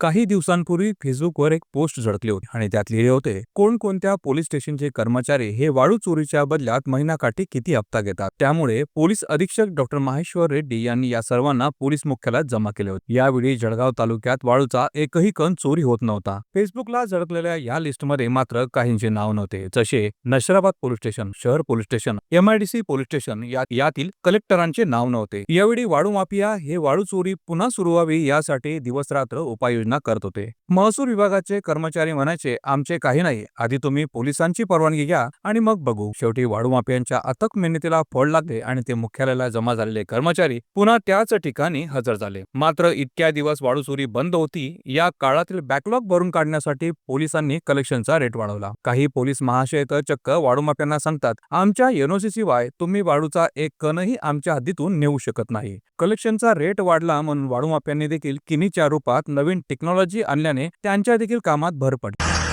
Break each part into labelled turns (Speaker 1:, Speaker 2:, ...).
Speaker 1: काही दिवसांपूर्वी फेसबुकवर एक पोस्ट झडकली होती आणि त्यात लिहिले होते कोणकोणत्या पोलीस स्टेशनचे कर्मचारी हे वाळू चोरीच्या बदल्यात महिनाकाठी किती हप्ता घेतात? त्यामुळे पोलीस अधीक्षक डॉक्टर माहेश्वर रेड्डी यांनी या सर्वांना पोलीस मुख्यालयात जमा केले होते. यावेळी जळगाव तालुक्यात वाळूचा एकही कण चोरी होत नव्हता. फेसबुकला झळकलेल्या या लिस्टमध्ये मात्र काहींचे नाव नव्हते जसे नशराबाद पोलीस स्टेशन शहर police station MIDC police station या यातील कलेक्टरांचे नाव नव्हते. यावेळी वाळू माफिया हे वाळू चोरी पुन्हा सुरू व्हावी यासाठी दिवसरात्र उपाययोजना करत होते. महसूल विभागाचे कर्मचारी म्हणायचे आमचे काही नाही. आधी तुम्ही पोलिसांची परवानगी घ्या आणि मग बघू. शेवटी वाळू माफियांच्या अथक मेहनतीला फळ लागले आणि ते मुख्यालयाला जमा झालेले कर्मचारी पुन्हा त्याच ठिकाणी हजर झाले. मात्र इतक्या दिवस वाळू चोरी बंद होती. या काळातील बॅकलॉग भरून काढण्यासाठी पोलिसांनी कलेक्शनचा रेट वाढवला. काही पोलीस महाशय तर चक्क वाळू माफ्यांना सांगतात आमच्या एनओसी शिवाय तुम्ही वाळूचा एक कणही आमच्या हद्दीतून नेऊ शकत नाही. कलेक्शनचा रेट वाढला म्हणून वाळू माफ्यांनी देखील किनीच्या रूपात नवीन टेक्नॉलॉजी आणल्याने त्यांच्या देखील कामात भर पडते.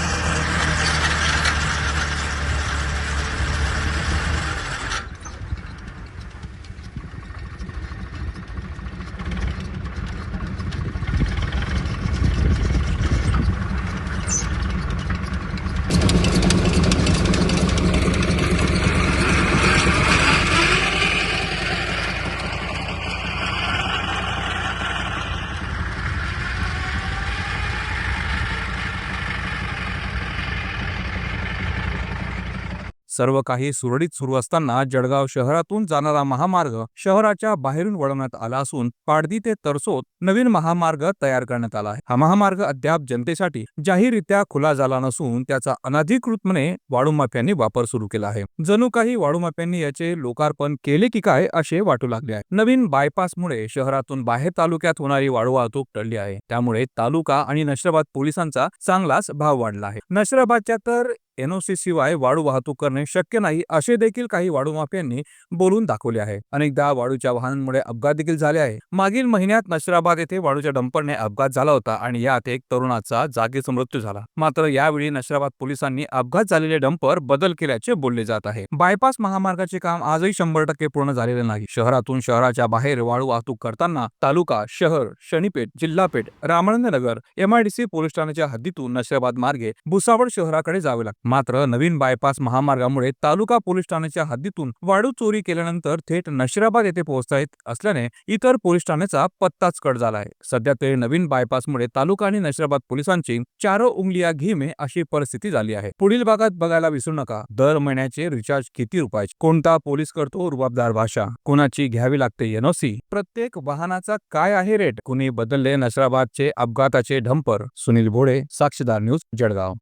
Speaker 1: सर्व काही सुरळीत सुरू असताना जळगाव शहरातून जाणारा महामार्ग शहराच्या बाहेरून वळवण्यात आला असून पाडदी ते तरसोत नवीन महामार्ग तयार करण्यात आला आहे. हा महामार्ग अद्याप जनतेसाठी जाहीररित्या खुला झाला नसून त्याचा अनधिकृतपणे वाळूमाफ्यांनी वापर सुरू केला आहे. जणू काही वाळूमाफ्यांनी याचे लोकार्पण केले की काय असे वाटू लागले आहे. नवीन बायपासमुळे शहरातून बाहेर तालुक्यात होणारी वाळू वाहतूक टळली आहे. त्यामुळे तालुका आणि नशराबाद पोलिसांचा चांगलाच भाव वाढला आहे. नशराबादच्या तर एनओसी शिवाय वाळू वाहतूक करणे शक्य नाही असे देखील काही वाळू माफियांनी बोलून दाखवले आहे. अनेकदा वाळूच्या वाहनांमुळे अपघात देखील झाले आहे. मागील महिन्यात नशिराबाद येथे वाळूच्या डंपरने अपघात झाला होता आणि यात एक तरुणाचा जागीच मृत्यू झाला. मात्र यावेळी नशिराबाद पोलिसांनी अपघात झालेले डंपर बदल केल्याचे बोलले जात आहे. बायपास महामार्गाचे काम आजही शंभर टक्के पूर्ण झालेले नाही. शहरातून शहराच्या बाहेर वाळू वाहतूक करताना तालुका शहर शनीपेठ जिल्हापेठ रामानंदनगर एमआयडीसी पोलीस ठाण्याच्या हद्दीतून नशिराबाद मार्गे भुसावळ शहराकडे जावे लागते. मात्र नवीन बायपास महामार्गामुळे तालुका पोलीस ठाण्याच्या हद्दीतून वाळू चोरी केल्यानंतर थेट नशिराबाद येथे पोहोचता येत असल्याने इतर पोलीस ठाण्याचा पत्ताच कट झाला आहे. सध्या ते नवीन बायपासमुळे तालुका आणि नशिराबाद पोलिसांची चारो उंगलिया घीमे अशी परिस्थिती झाली आहे. पुढील भागात बघायला विसरू नका. दर महिन्याचे रिचार्ज किती रुपयाचे? कोणता पोलीस करतो? रुबाबदार भाषा. कोणाची घ्यावी लागते? एनओसी प्रत्येक वाहनाचा काय आहे रेट कुणी बदलले नशिराबादचे अपघाताचे ढंपर? सुनील भोळे साक्षीदार न्यूज जळगाव.